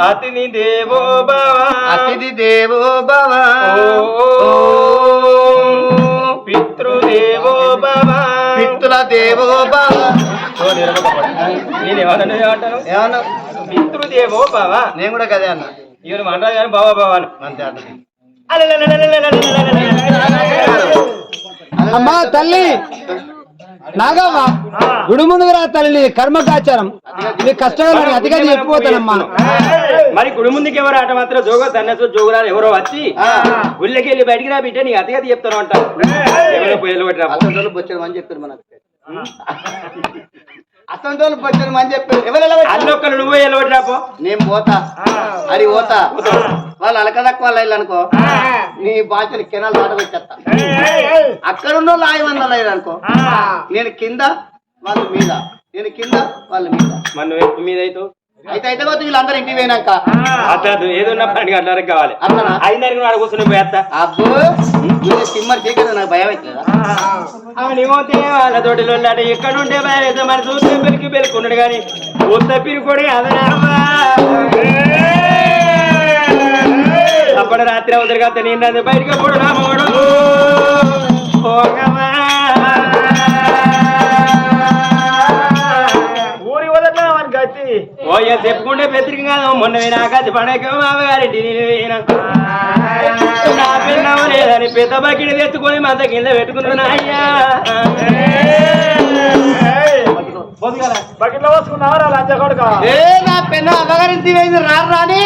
అతిథి దేవో భవ. అతిథి దేవో భవ. ఓం పితృదేవో భవ. పిత్తుల దేవో భవ. ఏమంటాను ఏమన్నా పితృదేవో భవ. నేను కూడా కదే అన్న. ఇవరు మాట్లాడు కానీ బావ బావాను అంతే అమ్మా తల్లి నాగమ్మ గుడి ముందుకు రా తల్లి కర్మకాచారం. నీ కష్టకాలం అతిగా చెప్పిపోతానమ్మా మరి గుడి ముందుకి ఎవరు ఆట మాత్రం జోగో సన్నసు జోగురాలు ఎవరో వచ్చి గుళ్ళకి వెళ్ళి బయటికి రా బిడ్డ నీకు అతిగా చెప్తాను అంట ఎవరో పోయి వెళ్ళబట్టి రా అసంతోళ్ళు బొచ్చడం అని చెప్పారు మనకు. అసంతోళ్ళు బొచ్చడం అని చెప్పారు. ఎవరు? అన్నొక్కరు నువ్వు వెళ్ళబట్టి రాపో నేను పోతా. అది పోతా. వాళ్ళు అలకదక్క వాళ్ళు అనుకో నీ బాధ్యత కెనాలు దాటబెట్టేస్తా అక్కడ ఉన్న వాళ్ళు ఆయి వందలు అనుకో నేను కింద వాళ్ళు మీద. నేను కింద వాళ్ళ మీద. మన మీద అయితే అయితే అయితే పోతే వీళ్ళందరూ ఇంటికి పోయినాక. అట్లా ఏదున్నా పని కావాలి. అట్లనా ఐదున్నరకు నాడు కూర్చుని పోయేస్తా అబ్బో వీళ్ళు సిమ్మర్ చేయకుండా నాకు భయం అవుతుందా అవనిమోతే వాళ్ళ తోటిలో ఎక్కడ ఉంటే భయం మన చూస్తే పెరికి పెరుకున్నాడు కానీ ఉత్త పిరుకోడే అదనామా అప్పుడు రాత్రి అవుతారు కదా నేను బయటకు పోడు రామోడు మొన్న పోయినా కచ్చి పండగ మామగారింటి నేను పోయినా నా పిల్లవ లేదని పెద్ద బకిడి తెచ్చుకొని మంత కింద పెట్టుకున్నా అయ్యా. బకెట్లో పోసుకున్నావరా లంచ కొడుక. ఏ నా పెన్న అమ్మగారింటి పోయింది. రారు రాని.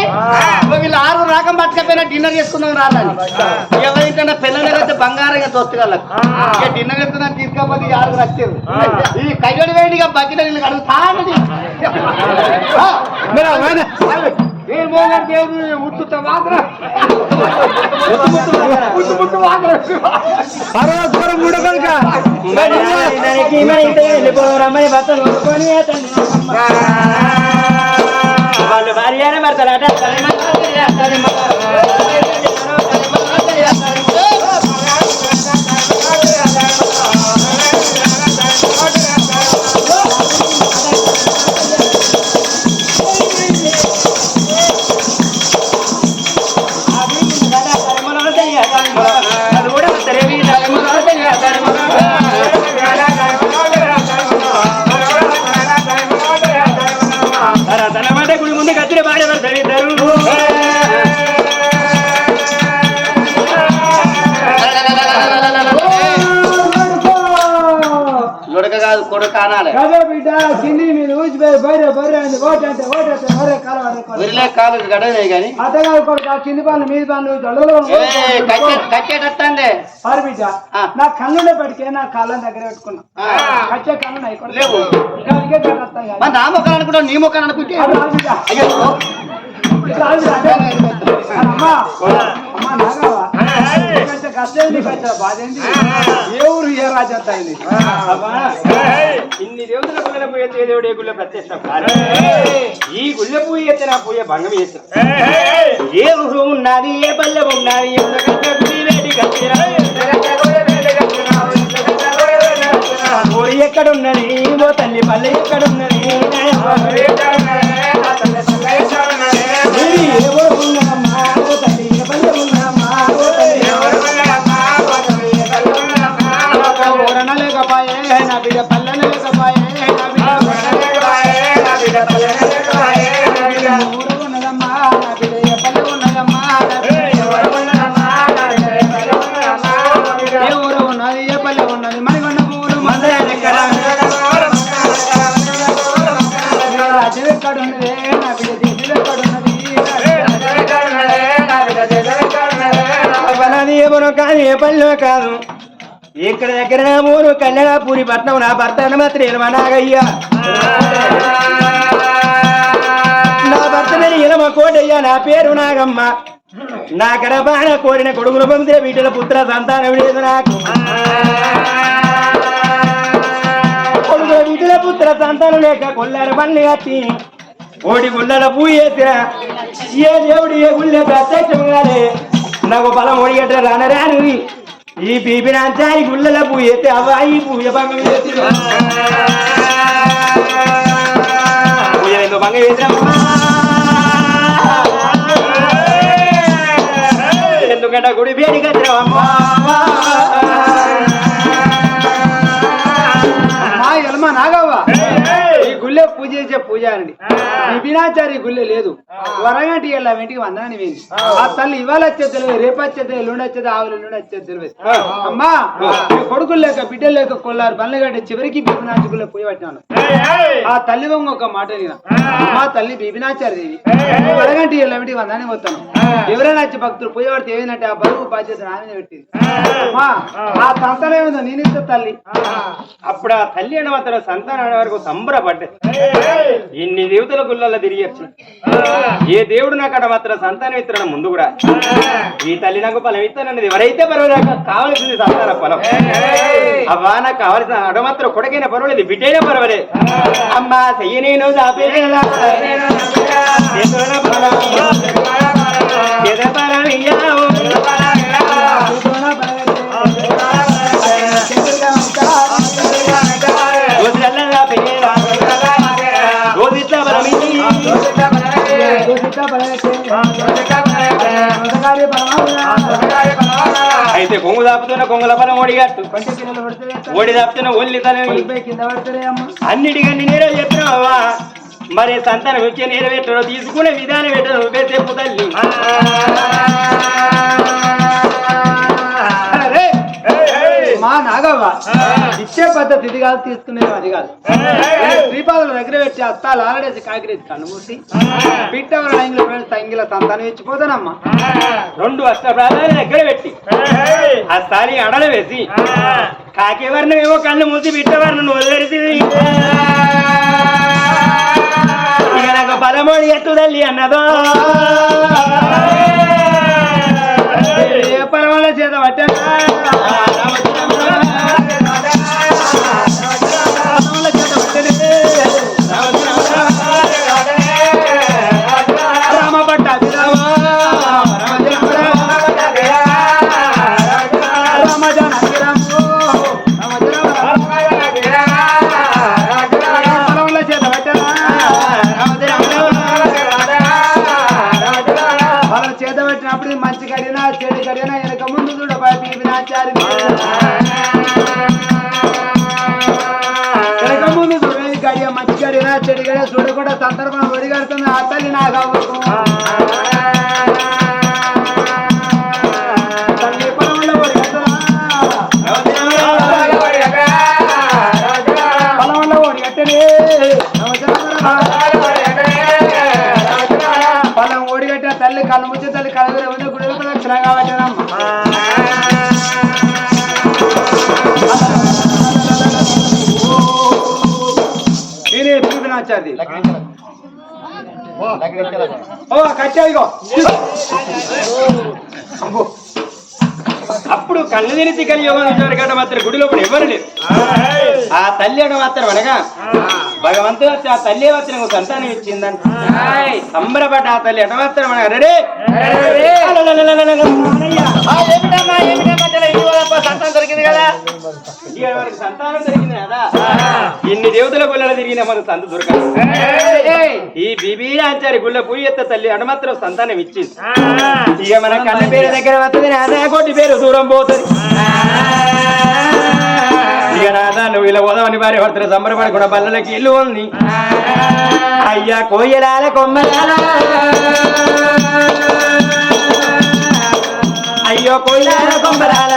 వీళ్ళు ఆరు రాకం పట్టుకపోయినా డిన్నర్ చేసుకుందాం రాలని ఎవరికైనా పిల్లలు అయితే బంగారంగా దోస్తుగాళ్ళకు. ఇక డిన్నర్ ఎత్తున్నా తీసుకోపోతే ఆరు వచ్చారు ఈ కయ్యడి వేడి ఇక బకెట్ నీళ్ళు కడుగుతానని మీరు మోగారు దేవుడు ముట్టుతో మాత్రం ముట్టు ముట్టు మాత్రం పర్వతపురం మూడో కనుక వాళ్ళు భార్య భర్తలాట తన అనాలి కదే బిడ్డ కింది మీద ఊసిపోయి బయట బర్రె అంది ఓటంటే ఓటంటే విరిలే కాలు అత్తగారు కొడుకు ఆ కింది పనులు మీది పనులు జల్లులో ఏ కచ్చే కచ్చేటత్తందే పారు బిడ్డ. నా కన్నుండే పట్టుకే నా కాళ్ళని దగ్గర పెట్టుకున్నా. కచ్చే కన్ను. లేవు. మరి నా మొక్కలు అనుకుంటావు నీ మొక్కలు అనుకుంటే. అయ్యో. అమ్మా అమ్మా. నీకంటే కష్టం బాధ ఏ ఊరు ఏ రాజ్యం అయింది ఇన్ని దేవతల గుళ్ళ పూయ దేవుడు గుళ్ళ ప్రత్యక్షం ఈ గుళ్ళ పూయ ఎత్తే నా పూయ భంగం చేసిన ఏ ఊరు ఉన్నది ఏ పల్లె ఉన్నది ఎందుకంటే గుడి ఎక్కడున్నది ఓ తల్లి పల్లె ఎక్కడున్నది ఉన్నది ఏ ఊరు ఓ తల్లి పల్లె ఓ తల్లి పనిలో కాదు. ఇక్కడ దగ్గర నా ఊరు కళ్యాణపూరి పట్నం నా భర్త మాత్రం మా నాగయ్య. నా భర్త పేరు ఇలమ కోటయ్య నా పేరు నాగమ్మ. నా గడపాన కోరిన కొడుకులు పంపితే వీటిల పుత్ర సంతానం లేదు నాకు. కొడుకుల వీటిల పుత్ర సంతానం లేక కొల్లారు పన్ను కట్టి ఓడి గుళ్ళల పూయేసిన ఏ దేవుడు ఏ గుళ్ళే ప్రత్యక్షం కాలే నాకు పొలం ఒడిగట్ట రానరా నువ్వు ఈ బీబినంతా ఈ గుళ్ళలో పూయతే అవ్వ ఈ పూజ భంగం చేసి పూజ ఎందుకు భంగం ఎందుకంటే గుడి వేడిగా అమ్మా. పూజారిని. ఈ వినాచారి గుళ్ళే లేదు. వరగంటి వెళ్ళా వెంటికి వందనాన్ని వేయండి. ఆ. తల్లి ఇవాళ వచ్చేది తెలియదు రేపు వచ్చేది ఎల్లుండి వచ్చేది ఆవులు ఎల్లుండి వచ్చేది తెలియదు. అమ్మా కొడుకులు లేక బిడ్డలు లేక కొల్లారు పనులు కట్టి చివరికి బీబినాచి గుళ్ళే పోయి పట్టినాను. ఆ తల్లి వంగ ఒక మాట మా తల్లి బీబినాచారి దేవి. వరగంటి వెళ్ళా వెంటికి వందాన్ని పోతాను. ఎవరైనా వచ్చి భక్తులు పోయి పడితే ఏమైందంటే ఆ బరువు బాధ్యత నా మీద పెట్టింది. అమ్మా ఆ. సంతానం ఏముందో నేను ఇస్తా తల్లి? అప్పుడు ఆ తల్లి మాత్రం సంతానం వరకు సంబరపడ్డది. ఇన్ని దేవతల గుళ్ళల్లో తిరిగి ఏ దేవుడు నాకు అక్కడ మాత్రం సంతానం ఇస్తున్నాడు ముందు కూడా. ఈ తల్లి నాకు ఫలం ఇస్తానన్నది ఎవరైతే పర్వాలేదు కావలసింది సంతాన ఫలం అవ్వా నాకు కావలసిన అడ మాత్రం కొడకైనా పర్వాలేదు బిడ్డైనా పర్వాలేదు. అమ్మా చెయ్యి అయితే కొంగు దాపుతున్న కొంగుల ఫలం ఓడిగట్టు. ఓడి దాపుతున్న ఒల్లి తనం అన్నిటికన్నీ నేనే చెప్పినావా? మరి సంతానం వచ్చే నెరవేற்றడం తీసుకునే విధానం ఏంటో నువ్వే చెప్పు తల్లి. మా నాగవ్వ. ఇచ్చే పద్ధతి ఇది కాదు తీసుకునేది అది కాదు. శ్రీపాదుల దగ్గర పెట్టి అత్తాలు ఆలడేసి కాకిరేసి కన్ను మూసి పిట్టవర లైంగిల ఫ్రెండ్స్ తంగిల సంతానం ఇచ్చిపోతానమ్మా రెండు అష్టప్రాధాలు దగ్గర పెట్టి ఆ స్థాయి అడల వేసి కాకి వర్ణం ఏమో కళ్ళు మూసి బిట్ట వర్ణం వదిలేసి ఇక నాకు బలమోడి ఎట్టు తల్లి అన్నదో. అప్పుడు మంచి కడినా చెడు కడినా వెనక ముందు చూడబాబి వినాచారి వెనక ముందు చూడేది గడియ మంచి గడినా చెడు గడియ చూడకుండా సందర్భం ఒడిగడుతుంది ఆ నాగా ప్రదక్షిణ కాబట్టి నేనే ఓ కచ్చాదిగో అబ్బో. అప్పుడు కళ్ళు తెరిచి కలియోగం జరగడం మాత్రం గుడి లోపల ఎవరు లేదు ఆ తల్లి అడ మాత్రం అనగా భగవంతుడు వచ్చి ఆ తల్లి వచ్చి నాకు సంతానం ఇచ్చిందంట? సంబరపడ్డ ఆ తల్లి ఎట మాత్రం అనగా రెడీ. సంతానం దొరికింది కదా? ఇన్ని దేవతల గుళ్ళ తిరిగిన మనకు సంత దొరకదు. ఈ బీబీ ఆచారి గుళ్ళ పూయి ఎత్త తల్లి అడ మాత్రం సంతానం ఇచ్చింది. ఇక మన కన్న పేరు దగ్గర వస్తుంది నాదా కోటి పేరు దూరం పోతుంది. ఇక నాదా నువ్వు ఇలా పోదామని భార్య భర్తలు సంబరపడకుండా బల్లలకి ఇల్లు ఉంది అయ్యా కోయలాల కొమ్మలాల. అయ్యో కోయిలాల కొమ్మలాల.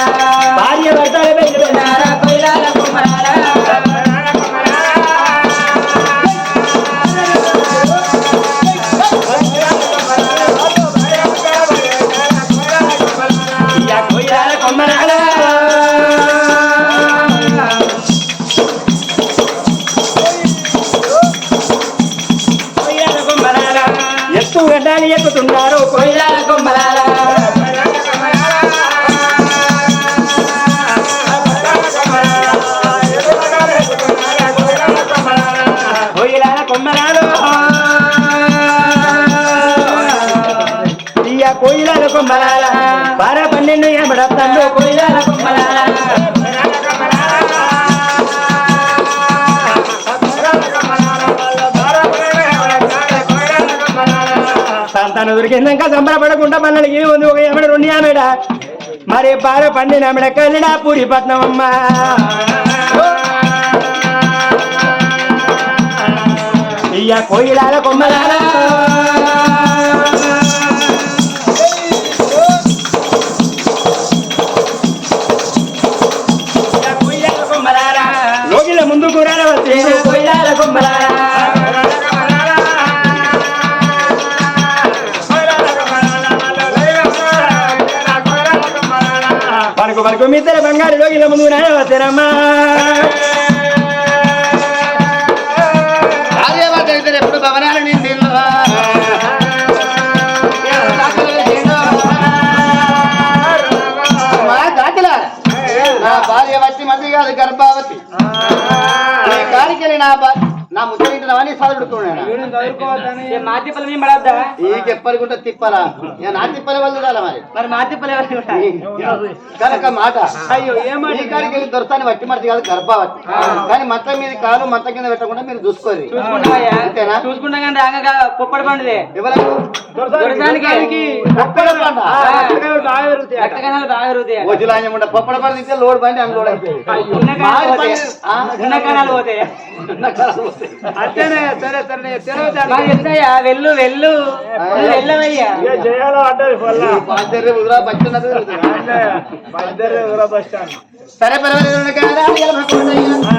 పన్నెండు ఏమడతాడు కొయ్యాల సంతానం దొరికిందాక సంబరపడకుండా పన్నెలకి ఏముంది ఒక ఎమడ రెండు ఆమెడ మరి పార పండిన ఆమెడ కలిడా పూరి పట్నం అమ్మ. ఇయ్య కోయిలాల కొమ్మలారా మిద్దల బంగారు లోగిల ముందు నాయవచ్చరమ్మా తెరమా చదువుతున్నాడు చదువుకోవద్దని మా తిప్పలు మేము పడద్దా? ఈ ఇక నా తిప్పల వల్ల చూడాలి మరి? మరి మా తిప్పలు ఎవరు కనుక మాట. అయ్యో ఏమాట ఈ కాడికి వెళ్ళి దొరసాని వట్టి మడిచి కాదు గర్భావతి. కానీ మంచం మీద కాలు మంచం కింద పెట్టకుండా మీరు చూసుకోరు అంతేనా? చూసుకుంటా కానీ రాగా పొప్పడి పండుదే. ఎవరకు పొప్పడ పడి. తింటే లోడ్ బండి అని లోడ్ అయిపోయింది ఉన్న కణాలు మాడి పోతాయి. పండు- ఆ?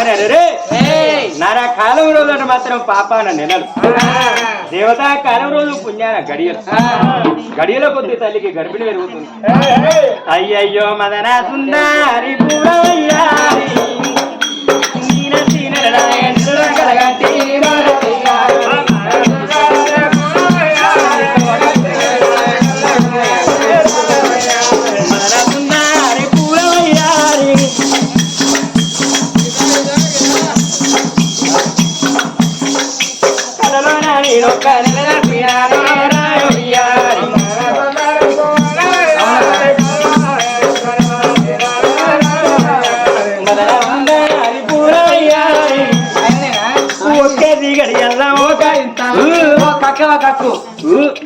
మరి ఏయ్! నారా కాలం రోజులు మాత్రం పాపాన నెలలు దేవతా కాలం రోజు పుణ్యాన గడియలు గడియల కొద్ది తల్లికి గర్భిణి పెరుగుతుంది. అయ్యయ్యో మదన సుందారి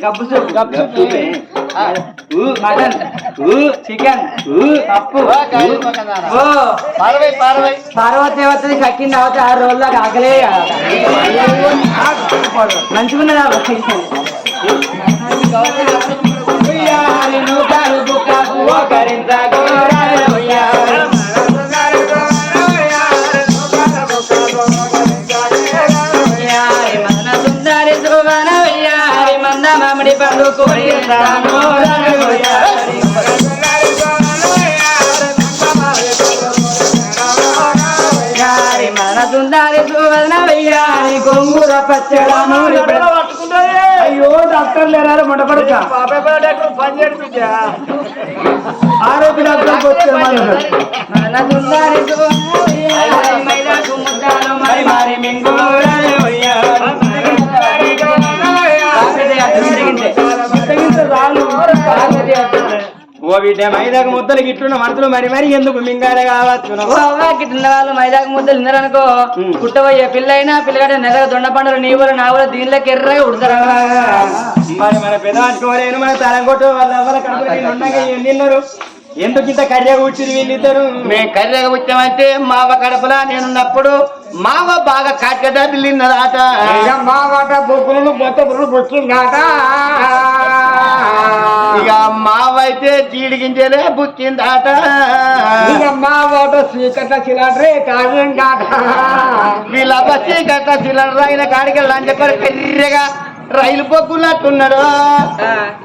గబ్బు సూపు గప్పు చూపే. ఊ, మటన్. ఊ, చికెన్. ఊ, పప్పు. ఓ పారవై పారవై. పార్వతి దేవతని కక్కింది అవత ఆరు రోజుల్లో కాకలే మంచిగున్నదా ఉయ్యారి నూకాలు గోంగూర అయ్యో డాక్టర్ లేరారు మొట్టపడక బాబాయ్ పడేటప్పుడు ఆరోగ్య మరి మరి మింగు ఓ బిడ్డ మైదాకు ముద్దలు గిట్లున్న మనసులు మరి మరి ఎందుకు మింగాడ కావచ్చు వాళ్ళు మైదాకు ముద్దలు తిన్నారనుకో. పుట్టబోయే పిల్లైనా పిల్లగాడ నెలగా దొండ పండుగ నీవులు నావులు దీనిలోకి ఎర్రగా ఉడతారా మరి మన పెదవాచుకోలేను మన తలం కొట్టు వాళ్ళ ఏం తిన్నారు? ఎందుకు ఇంత కర్రెగా కూర్చుని వీళ్ళిద్దరు? మేము కర్రెగా వచ్చామంటే మావ కడపలా నేనున్నప్పుడు మావ బాగా కాట్కదా బిల్లిందరాట మా వాట బొక్కులను బొత్త బుర్రలు బొచ్చిందాట ఇక మావ అయితే జీడి గింజలే బుక్కిందాట ఇక మా వాట చీకట చిలాడ్రే కావ్యం కాట వీళ్ళ గట్ట సిలిండర్ అయిన కాడికి వెళ్ళని చెప్పారు కర్రెగా రైలు పొక్కున్నట్టున్నాడు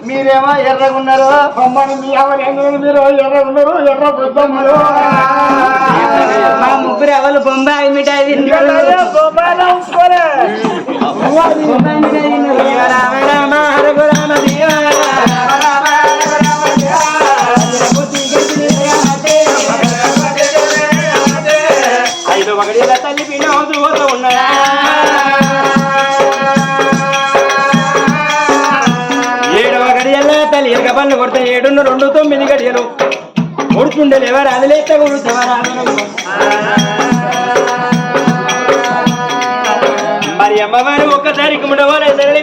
మీరేమో ఎర్రగున్నారు. బొమ్మని మీ ఎవరు మీరు ఎర్ర ఉన్నారు ఎర్ర బుద్ధమ్మలు మా ముగ్గురు ఎవరు బొంబాయి మిఠాయి తిన్నారు బొంబాయి మిఠాయి తిన్నారు రామ రామ తల్లి కొడితే ఏడున్న రెండు తొమ్మిది గడియలు. కొడుతుండేలు ఎవరు అదిలేస్తే లేస్తే మరి అమ్మవారు ఒక్కసారి కుమ్మడవారు తరలి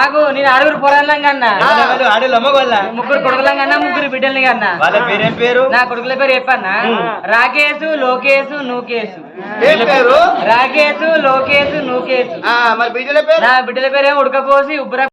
నాకు నేను ఆరుగురు పొరాలం కన్నా? ముగ్గురు కొడుకులం కన్నా ముగ్గురు బిడ్డల్ని కన్నా. వాళ్ళ పేరేం పేరు? నా కొడుకుల పేరు చెప్పన్నా. రాకేశు లోకేశు నూకేశు. పేరు? రాకేశు లోకేశు నూకేశు. పేరు? నా బిడ్డల పేరేమో ఉడకపోసి ఉబ్బర